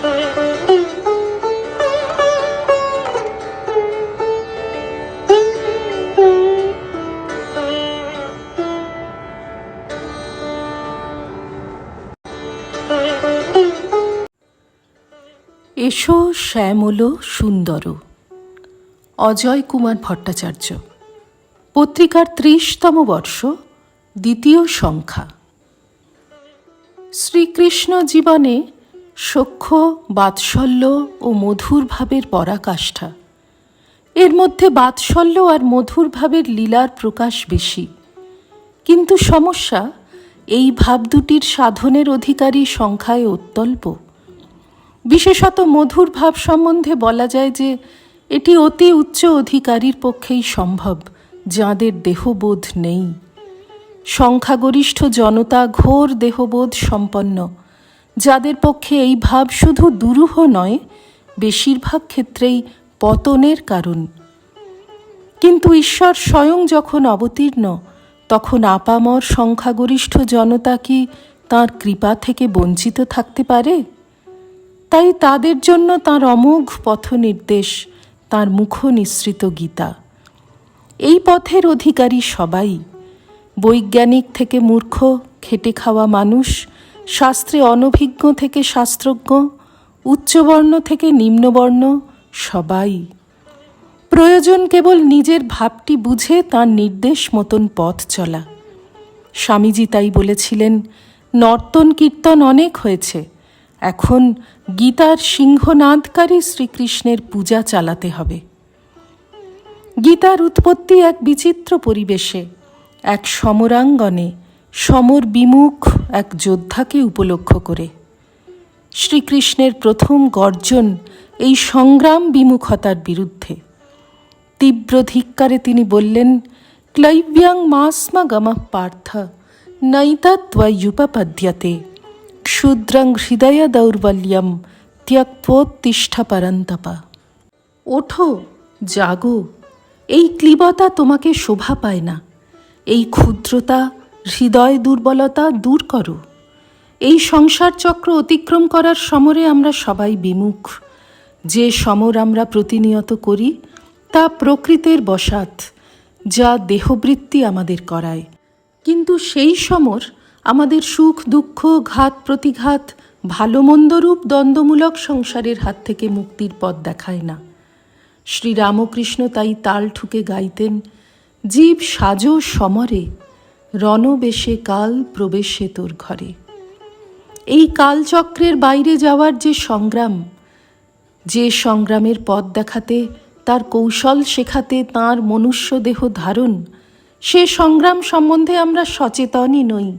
এসো শ্যামল সুন্দর। অজয় কুমার ভট্টাচার্য। পত্রিকার ত্রিশতম বর্ষ দ্বিতীয় সংখ্যা। শ্রীকৃষ্ণ জীবনে সখ্য বাৎসল্য ও মধুর ভাবের পরাকাষ্ঠা। এর মধ্যে বাৎসল্য আর মধুর ভাবের লীলার প্রকাশ বেশি। কিন্তু সমস্যা, এই ভাব দুটির সাধনের অধিকারী সংখ্যায় অত্যল্প। বিশেষত মধুর ভাব সম্বন্ধে বলা যায় যে, এটি অতি উচ্চ অধিকারীর পক্ষেই সম্ভব, যাঁদের দেহবোধ নেই। সংখ্যাগরিষ্ঠ জনতা ঘোর দেহবোধ সম্পন্ন যাদের পক্ষে এই ভাব শুধু দুরূহ নয়, বেশিরভাগ ক্ষেত্রেই পতনের কারণ। কিন্তু ঈশ্বর স্বয়ং যখন অবতীর্ণ, তখন আপামর সংখ্যাগরিষ্ঠ জনতা কি তাঁর কৃপা থেকে বঞ্চিত থাকতে পারে? তাই তাদের জন্য তাঁর অমোঘ পথ নির্দেশ তাঁর মুখ নিঃসৃত গীতা। এই পথের অধিকারী সবাই। বৈজ্ঞানিক থেকে মূর্খ, খেটে খাওয়া মানুষ শাস্ত্রে অনভিজ্ঞ থেকে শাস্ত্রজ্ঞ, উচ্চবর্ণ থেকে নিম্নবর্ণ, সবাই। প্রয়োজন কেবল নিজের ভাবটি বুঝে তার নির্দেশ মতন পথ চলা। স্বামীজি তাই বলেছিলেন, নর্তন কীর্তন অনেক হয়েছে। এখন গীতার সিংহনাদকারী শ্রীকৃষ্ণের পূজা চালাতে হবে। গীতার উৎপত্তি এক বিচিত্র পরিবেশে, এক সমরাঙ্গনে সমর বিমুখ এক যোদ্ধাকে উপলক্ষ করে। শ্রীকৃষ্ণের প্রথম গর্জন এই সংগ্রাম বিমুখতার বিরুদ্ধে। তীব্র ধিক্কারে তিনি বললেন, ক্লৈব্যাং মাসমা গমঃ পার্থ নৈতা ত্বয়ুপপদ্যতে ক্ষুদ্রং হৃদয় দৌর্বল্যম ত্যক্তোত্তিষ্ঠা পরন্তপা। ওঠো, জাগো। এই ক্লিবতা তোমাকে শোভা পায় না। এই ক্ষুদ্রতা হৃদয় দুর্বলতা দূর করো। এই সংসার চক্র অতিক্রম করার সমরে আমরা সবাই বিমুখ। যে সমর আমরা প্রতিনিয়ত করি, তা প্রকৃতির বসাত, যা দেহবৃত্তি আমাদের করায়। কিন্তু সেই সমর আমাদের সুখ, দুঃখ, ঘাত, প্রতিঘাত ভালো মন্দরূপ দ্বন্দ্বমূলক সংসারের হাত থেকে মুক্তির পথ দেখায় না। শ্রীরামকৃষ্ণ তাই তাল ঠুকে গাইতেন, জীব সাজো সমরে রণবেশে কাল প্রবেশে তোর ঘরে। এই কালচক্রের বাইরে যাওয়ার যে সংগ্রাম, যে সংগ্রামের পথ দেখাতে, তার কৌশল শেখাতে, তাঁর মনুষ্য দেহ ধারণ, সে সংগ্রাম সম্বন্ধে আমরা সচেতনই নই,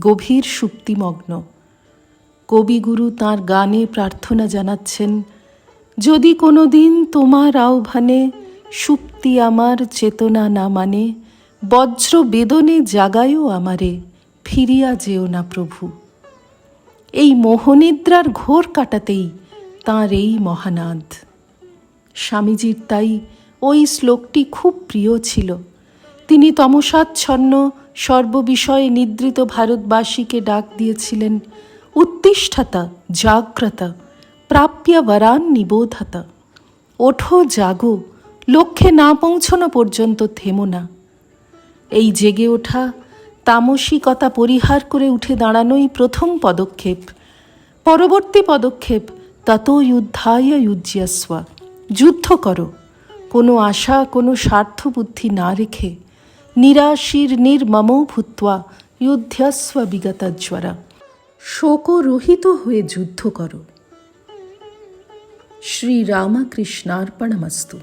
গভীর সুপ্তিমগ্ন কবিগুরু তাঁর গানে প্রার্থনা জানাচ্ছেন, যদি কোনো দিন তোমার আহ্বানে সুপ্তি আমার চেতনা না মানে বজ্র বেদনে জাগায়ও আমারে, ফিরিয়া যেও না প্রভু। এই মোহনিদ্রার ঘোর কাটাতেই তাঁর এই মহানাদ। স্বামীজির তাই ওই শ্লোকটি খুব প্রিয় ছিল। তিনি তমসাচ্ছন্ন, সর্ববিষয়ে নিদ্রিত ভারতবাসীকে ডাক দিয়েছিলেন, উত্তিষ্ঠাতা, জাগ্রতা, প্রাপ্য বরান নিবোধতা। ওঠো, জাগো, লক্ষ্যে না পৌঁছনো পর্যন্ত থেমো না। এই জেগে ওঠা, তামসিকতা পরিহার করে উঠে দাঁড়ানোই প্রথম পদক্ষেপ। পরবর্তী পদক্ষেপ তত যুদ্ধায় যুজ্যাস্ব যুদ্ধ করো। কোনো আশা, কোনো স্বার্থ বুদ্ধি না রেখে নিরাশির নির্মম ভূত্বা যুদ্ধস্ব বিগতজ্বরা শোকরহিত হয়ে যুদ্ধ করো। শ্রীরামকৃষ্ণার্পণমস্তু।